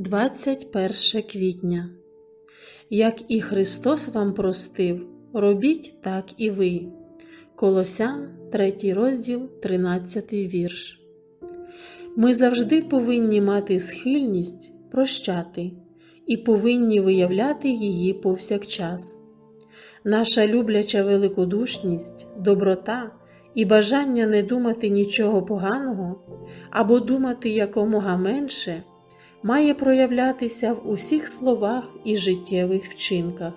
21 квітня. Як і Христос вам простив, робіть так і ви. Колосян, 3 розділ, 13 вірш. Ми завжди повинні мати схильність прощати і повинні виявляти її повсякчас. Наша любляча великодушність, доброта і бажання не думати нічого поганого або думати якомога менше має проявлятися в усіх словах і життєвих вчинках.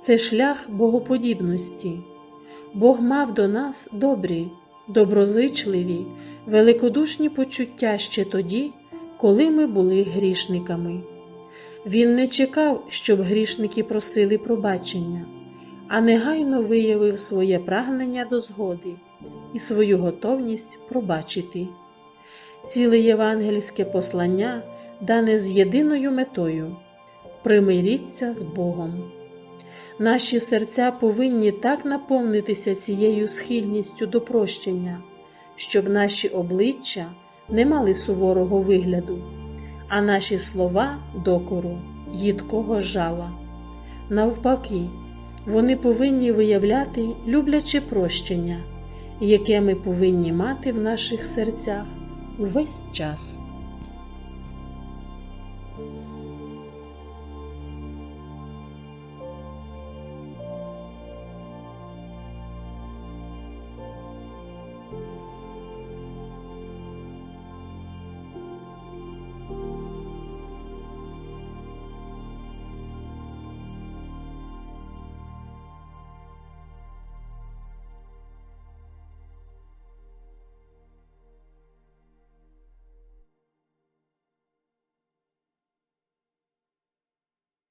Це шлях богоподібності. Бог мав до нас добрі, доброзичливі, великодушні почуття ще тоді, коли ми були грішниками. Він не чекав, щоб грішники просили пробачення, а негайно виявив своє прагнення до згоди і свою готовність пробачити. Ціле євангельське послання дане з єдиною метою примиріться з Богом. Наші серця повинні так наповнитися цією схильністю до прощення, щоб наші обличчя не мали суворого вигляду, а наші слова докору, їдкого жала. Навпаки, вони повинні виявляти любляче прощення, яке ми повинні мати в наших серцях увесь час.